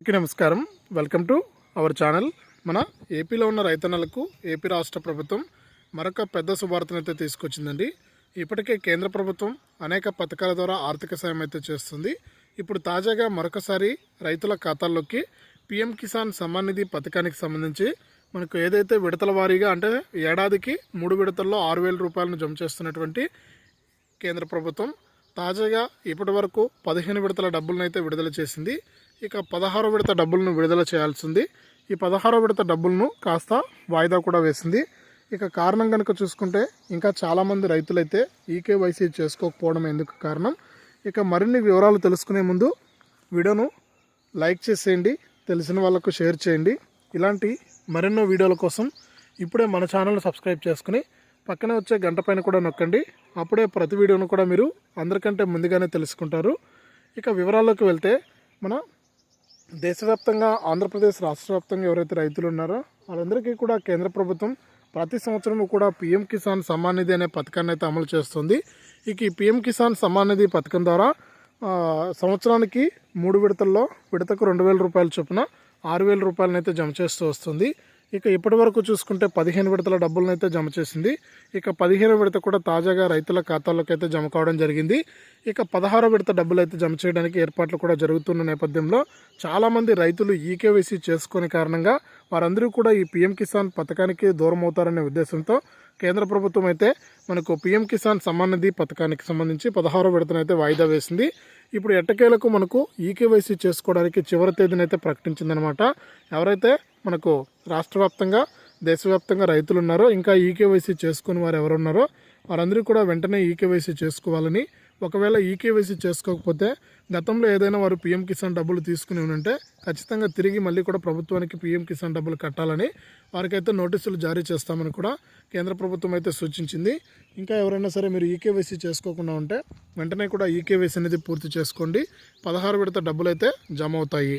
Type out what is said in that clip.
అందరికీ నమస్కారం. Welcome to our channel. మన ఏపీలో ఉన్న రైతన్నలకు ఏపీ రాష్ట్ర ప్రభుత్వం మరొక పెద్ద శుభార్తను అయితే తీసుకొచ్చిందండి. ఇప్పటికే కేంద్ర ప్రభుత్వం అనేక పథకాల ద్వారా ఆర్థిక సాయం అయితే చేస్తుంది. ఇప్పుడు తాజాగా మరొకసారి రైతుల ఖాతాల్లోకి పిఎం కిసాన్ సమ్మాన్ నిధి పథకానికి సంబంధించి మనకు ఏదైతే విడతల వారీగా అంటే ఏడాదికి మూడు విడతల్లో ఆరు వేల రూపాయలను జమ చేస్తున్నటువంటి కేంద్ర ప్రభుత్వం తాజాగా ఇప్పటి వరకు పదిహేను విడతల డబ్బులను అయితే విడుదల చేసింది. ఇక పదహారో విడత డబ్బులను విడుదల చేయాల్సింది. ఈ పదహారో విడత డబ్బులను కాస్త వాయిదా కూడా వేసింది. ఇక కారణం కనుక చూసుకుంటే ఇంకా చాలామంది రైతులైతే ఈకేవైసీ చేసుకోకపోవడం ఎందుకు కారణం? ఇక మరిన్ని వివరాలు తెలుసుకునే ముందు వీడియోను లైక్ చేసేయండి తెలిసిన వాళ్ళకు షేర్ చేయండి. ఇలాంటి మరెన్నో వీడియోల కోసం ఇప్పుడే మన ఛానల్ని సబ్స్క్రైబ్ చేసుకుని పక్కనే వచ్చే గంట పైన కూడా నొక్కండి. అప్పుడే ప్రతి వీడియోను కూడా మీరు అందరికంటే ముందుగానే తెలుసుకుంటారు. ఇక వివరాల్లోకి వెళ్తే మన దేశవ్యాప్తంగా ఆంధ్రప్రదేశ్ రాష్ట్ర వ్యాప్తంగా ఎవరైతే రైతులు ఉన్నారో వాళ్ళందరికీ కూడా కేంద్ర ప్రభుత్వం ప్రతి సంవత్సరం కూడా పిఎం కిసాన్ సమ్మాన్ నిధి అనే పథకాన్ని అయితే అమలు చేస్తుంది. ఇక ఈ పిఎం కిసాన్ సమ్మాన్ నిధి పథకం ద్వారా సంవత్సరానికి మూడు విడతల్లో విడతకు రెండు వేల రూపాయల చొప్పున ఆరు వేల రూపాయలను అయితే జమ చేస్తూ వస్తుంది. ఇక ఇప్పటి వరకు చూసుకుంటే పదిహేను విడతల డబ్బులను అయితే జమ చేసింది. ఇక పదిహేను విడత కూడా తాజాగా రైతుల ఖాతాల్లోకి అయితే జమ కావడం జరిగింది. ఇక పదహారో విడత డబ్బులు అయితే జమ చేయడానికి ఏర్పాట్లు కూడా జరుగుతున్న నేపథ్యంలో చాలామంది రైతులు ఈకేవైసీ చేసుకునే కారణంగా వారందరూ కూడా ఈ పీఎం కిసాన్ పథకానికి దూరం అవుతారనే ఉద్దేశంతో కేంద్ర ప్రభుత్వం అయితే మనకు పీఎం కిసాన్ సమ్మాన్ నిధి పథకానికి సంబంధించి పదహారో విడతనైతే వాయిదా వేసింది. ఇప్పుడు ఎట్టకేలకు మనకు ఈకేవైసీ చేసుకోవడానికి చివరి తేదీనైతే ప్రకటించిందనమాట. ఎవరైతే మనకు రాష్ట్ర వ్యాప్తంగా దేశవ్యాప్తంగా రైతులు ఉన్నారో ఇంకా ఈకేవైసీ చేసుకుని వారు ఎవరున్నారో వారందరూ కూడా వెంటనే ఈకేవైసీ చేసుకోవాలని. ఒకవేళ ఈకేవైసీ చేసుకోకపోతే గతంలో ఏదైనా వారు పీఎం కిసాన్ డబ్బులు తీసుకుని ఉంటే ఖచ్చితంగా తిరిగి మళ్ళీ కూడా ప్రభుత్వానికి పీఎం కిసాన్ డబ్బులు కట్టాలని వారికైతే నోటీసులు జారీ చేస్తామని కూడా కేంద్ర ప్రభుత్వం అయితే సూచించింది. ఇంకా ఎవరైనా సరే మీరు ఈకేవైసీ చేసుకోకుండా ఉంటే వెంటనే కూడా ఈకేవైసీ అనేది పూర్తి చేసుకోండి. పదహారు విడత డబ్బులు అయితే జమ అవుతాయి.